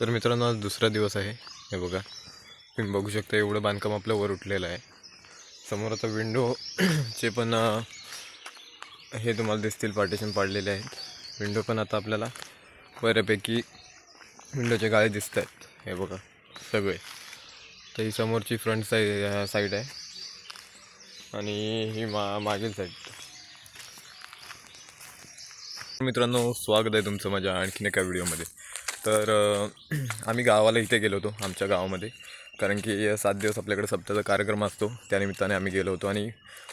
तर मित्रांनो आज दुसरा दिवस आहे. हे बघा. तुम्ही बघू शकता एवढं बांधकाम आपलं वर उठलेलं आहे. समोर आता विंडो चे पण हे तुम्हाला दिसतील पार्टिशन पाडलेले आहेत. विंडो पण आता आपल्याला बऱ्यापैकी विंडोचे गाळे दिसत आहेत. हे बघा सगळे. तर ही समोरची फ्रंट साई साईड आहे. आणि ही मा मागील साईड मित्रांनो स्वागत आहे तुमचं माझ्या आणखीन एका व्हिडिओमध्ये तर आम्ही गावाला इथे गेलो होतो आमच्या गावामध्ये. कारण की सात दिवस आपल्याकडे सप्ताहाचा कार्यक्रम असतो. त्यानिमित्ताने आम्ही गेलो होतो आणि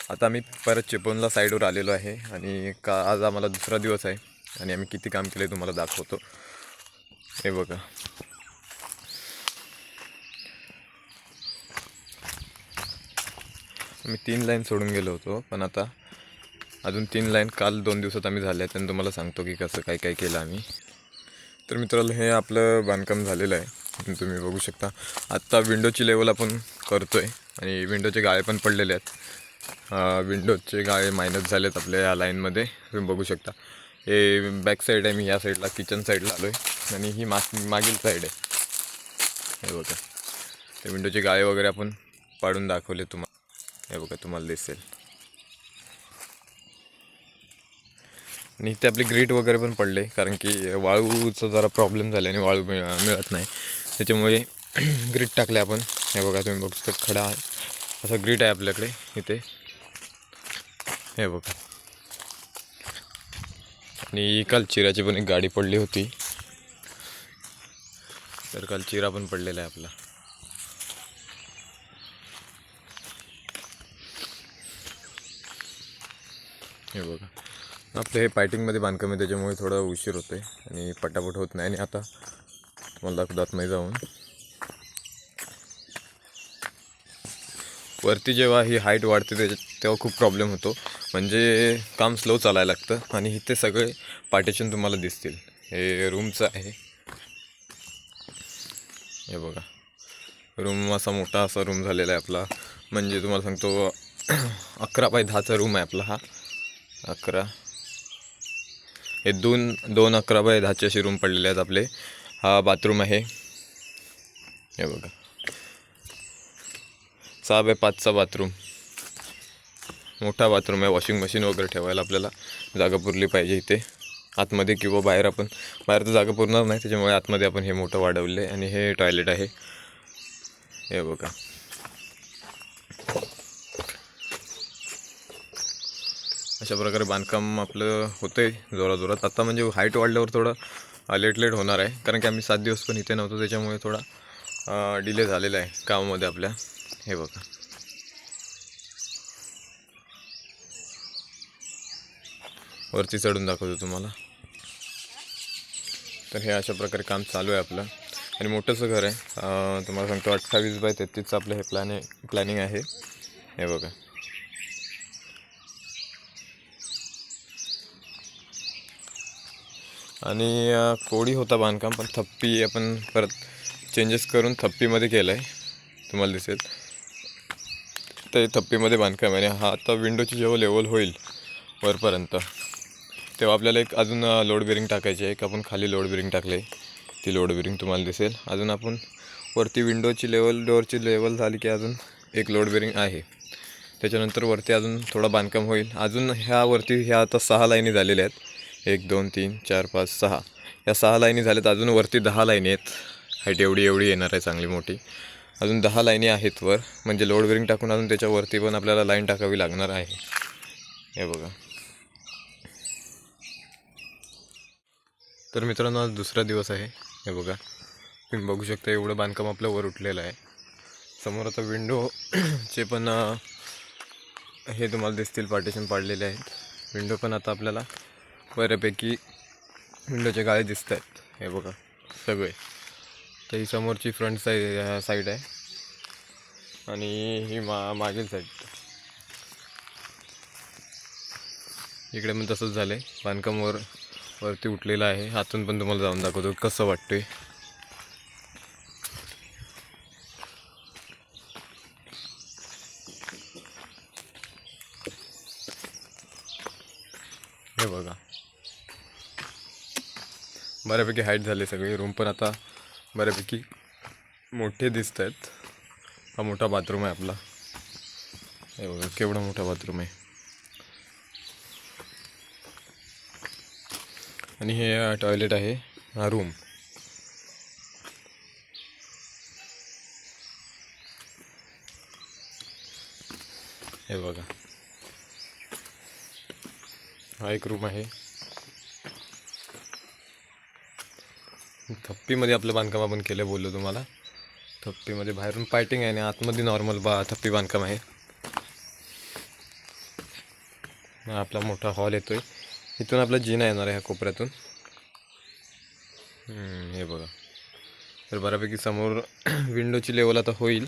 आता आम्ही परत चिपळूणला साईडवर आलेलो आहे आणि का आज आम्हाला दुसरा दिवस आहे आणि आम्ही किती काम केले तुम्हाला दाखवतो. हे बघा. आम्ही तीन लाईन सोडून गेलो होतो पण आता अजून तीन लाईन काल दोन दिवसात आम्ही झाले आहेत आणि तुम्हाला सांगतो की कसं काय काय केलं आम्ही. तर मित्रांनो हे आपलं बांधकाम झालेलं आहे. तुम्ही बघू शकता. आत्ता विंडोची लेवल आपण करतो आहे आणि विंडोचे गाळे पण पडलेले आहेत. विंडोजचे विंडोचे गाळे मायनस झाले आहेत आपल्या या लाईनमध्ये तुम्ही बघू शकता. हे बॅक साईड आहे मी या साईडला किचन साईडला आलो आहे आणि ही माग मागील साईड आहे. हे बघा. ते विंडोचे गाळे वगैरे आपण पाडून दाखवले तुम्हाला हे बघा तुम्हाला दिसेल. आणि इथे आपले ग्रीट वगैरे पण पडले कारण की वाळूचा जरा प्रॉब्लेम झाला आणि वाळू मिळ मिळत नाही. त्याच्यामुळे ग्रीट टाकले आपण. हे बघा तुम्ही बघू शकता खडा असा ग्रीट आहे आपल्याकडे इथे. हे बघा. आणि काल चिराची पण एक गाडी पडली होती. तर काल चिरा पण पडलेला आहे आपला. हे बघा. आपलं हे पायटिंगमध्ये बांधकाम आहे त्याच्यामुळे थोडा उशीर होतो आहे आणि पटापट होत नाही. आणि आता तुम्हाला दाखवतात नाही जाऊन. वरती जेव्हा ही हाईट वाढते त्याच्या तेव्हा खूप प्रॉब्लेम होतो. म्हणजे काम स्लो चालायला लागतं आणि इथे सगळे पार्टेशन तुम्हाला दिसतील. हे रूमचं आहे. हे बघा. रूम असा मोठा असा रूम झालेला आहे आपला. म्हणजे तुम्हाला सांगतो अकरा बाय दहाचा रूम आहे आपला हा. अकरा. हे दोन दोन अकरा बाय दहाचे असे रूम पडलेले आहेत आपले. हा बाथरूम आहे. हे बघा. सहा बाय पाचचा बाथरूम. मोठा बाथरूम आहे. वॉशिंग मशीन वगैरे ठेवायला आपल्याला जागा पुरली पाहिजे इथे. आतमध्ये किंवा बाहेर आपण बाहेर तर जागा पुरणार नाही. त्याच्यामुळे आतमध्ये आपण हे मोठं वाढवले आणि हे टॉयलेट आहे. हे बघा. अशा प्रकारे बांधकाम आपलं होतं आहे जोराजोरात. आता म्हणजे हाईट वाढल्यावर थोडं लेट लेट होणार आहे. कारण की आम्ही सात दिवस पण इथे नव्हतो त्याच्यामुळे थोडा डिले झालेला आहे कामामध्ये आपल्या. हे बघा. वरती चढून दाखवतो तुम्हाला. तर हे अशा प्रकारे काम चालू आहे आपलं. आणि मोठंसं घर आहे. तुम्हाला सांगतो अठ्ठावीस बाय तेहतीसचं आपलं हे प्लॅन प्लॅनिंग आहे. हे बघा. आणि कोळी कोडी होता बांधकाम पण थप्पी आपण परत चेंजेस करून थप्पीमध्ये केलं आहे तुम्हाला दिसेल. तर थप्पीमध्ये बांधकाम आहे आणि हा आता विंडोची जेव्हा लेवल होईल वरपर्यंत तेव्हा आपल्याला एक अजून लोड बेरिंग टाकायची आहे. एक आपण खाली लोड बेरिंग टाकले. ती लोड बेरिंग तुम्हाला दिसेल. अजून आपण वरती विंडोची लेवल डोअरची लेवल झाली की अजून एक लोड बेरिंग आहे. त्याच्यानंतर वरती अजून थोडं बांधकाम होईल. अजून ह्यावरती ह्या आता सहा लाईनी झालेल्या आहेत. एक दोन तीन चार पाच सहा. या सहा लाईनी झाल्यात. अजून वरती दहा लाईनी आहेत. हाईट एवढी एवढी येणार आहे चांगली मोठी. अजून दहा लाईनी आहेत वर. म्हणजे लोड बेरिंग टाकून अजून त्याच्यावरती पण आपल्याला लाईन टाकावी लागणार आहे. हे बघा. तर मित्रांनो आज दुसरा दिवस आहे. हे बघा. तुम्ही बघू शकता एवढं बांधकाम आपलं वर उठलेलं आहे. समोर आता विंडो चे पण हे तुम्हाला दिसतील पार्टिशन पाडलेले आहेत. विंडो पण आता आपल्याला बऱ्यापैकी विंडोचे गाळे दिसत आहेत हे बघा सगळे. तर ही समोरची फ्रंट साईड साईड आहे. आणि ही मा मागील साईड इकडे पण तसंच झालं आहे बांधकाम वर वरती उठलेलं आहे. आतून पण तुम्हाला जाऊन दाखवतो कसं वाटतंय. हे बघा. बऱ्यापैकी हाईट झाली सगळी. रूम पण आता बऱ्यापैकी मोठे दिसत आहेत. हा मोठा बाथरूम आहे आपला. हे बघा केवढा मोठा बाथरूम आहे. आणि हे टॉयलेट आहे हा रूम. हे बघा. हा एक रूम आहे. थप्पीमध्ये आपलं बांधकाम आपण केलं बोललो तुम्हाला. थप्पीमध्ये बाहेरून पायटिंग आहे आणि आतमध्ये नॉर्मल बा थप्पी बांधकाम आहे. आपला मोठा हॉल येतो आहे इथून आपला जिना येणार आहे ह्या कोपऱ्यातून. हे बघा. तर बऱ्यापैकी समोर विंडोची लेवल आता होईल.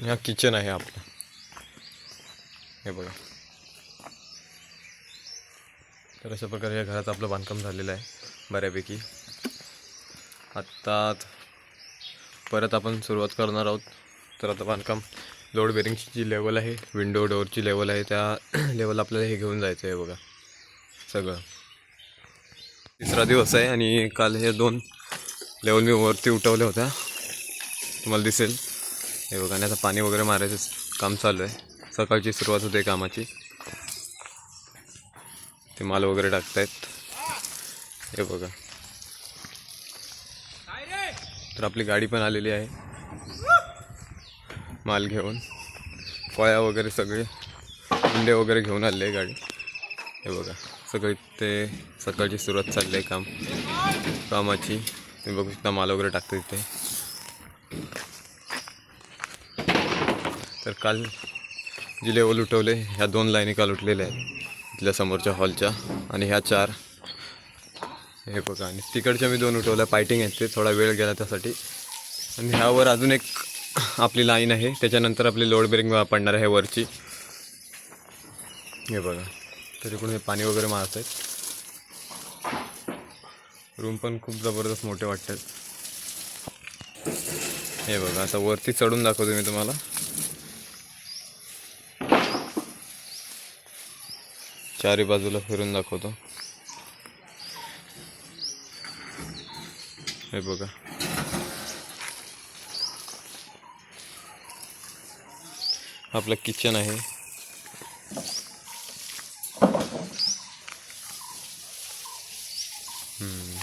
हा किचन आहे आपलं. हे बघा. तर अशा प्रकारे या घरात आपलं बांधकाम झालेलं आहे. बऱ्यापैकी. आत्ता परत आपण सुरुवात करणार आहोत. तर आता बांधकाम लोड बेरिंगची जी लेवल आहे विंडो डोअरची लेवल आहे त्या लेवल आपल्याला हे घेऊन जायचं आहे बघा. सगळं. तिसरा दिवस आहे आणि काल हे दोन लेवल मी वरती उठवल्या होत्या. तुम्हाला दिसेल. हे बघा आणि आता पाणी वगैरे मारायचं काम चालू आहे. सकाळची सुरुवात होते कामाची. ते माल वगैरे टाकतायत. हे बघा. तर आपली गाडी पण आलेली आहे. माल घेऊन. फळ्या वगैरे सगळे. अंडे वगैरे घेऊन आले आहे गाडी. हे बघा. सगळे ते सकाळची सुरुवात चालली आहे काम. कामाची. तुम्ही बघू शकता माल वगैरे टाकते तिथे तर काल जी लेवल उठवले ह्या दोन लाईनी काल उठलेल्या आहेत. इथल्या समोरच्या हॉलच्या. आणि ह्या चार हे बघा आणि तिकडच्या मी दोन उठवल्या पायटिंग आहेत ते थोडा वेळ गेला त्यासाठी. आणि ह्यावर अजून एक आपली लाईन आहे त्याच्यानंतर आपली लोड बेरिंग पडणार आहे वरची. हे बघा तरी इकडून हे पाणी वगैरे मारत आहेत. रूम पण खूप जबरदस्त मोठे वाटतात. हे बघा आता वरती चढून दाखवतो मी तुम्हाला. चारी बाजूला फिरून दाखवतो. हे बघा. आपलं किचन आहे.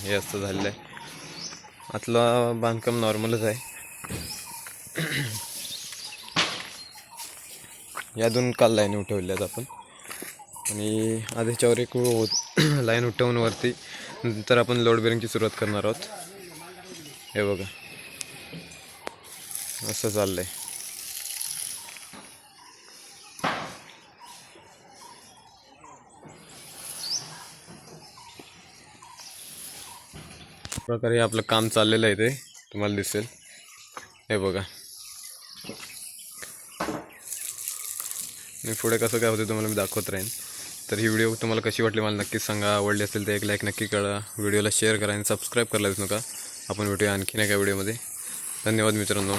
हे असं झालेलं आहे. आतलं बांधकाम नॉर्मलच आहे. या दोन काल लाईन उठवल्यात आपण. आणि आज ह्याच्यावर एक लाईन उठवून वरती नंतर आपण लोड बेरिंगची सुरुवात करणार आहोत. हे बघा. असं चाललंय. प्रकारे आपलं काम चाललेलं आहे ते तुम्हाला दिसेल. हे बघा. मी पुढे कसं काय होतं तुम्हाला मी दाखवत राहीन. तर ही व्हिडिओ तुम्हाला कशी वाटली मला नक्कीच सांगा. आवडली असेल तर एक लाईक नक्की करा. व्हिडिओला शेअर करा आणि सबस्क्राईब करायला विसरू नका. आपण भेटूया आणखीन एका व्हिडिओमध्ये. धन्यवाद मित्रांनो.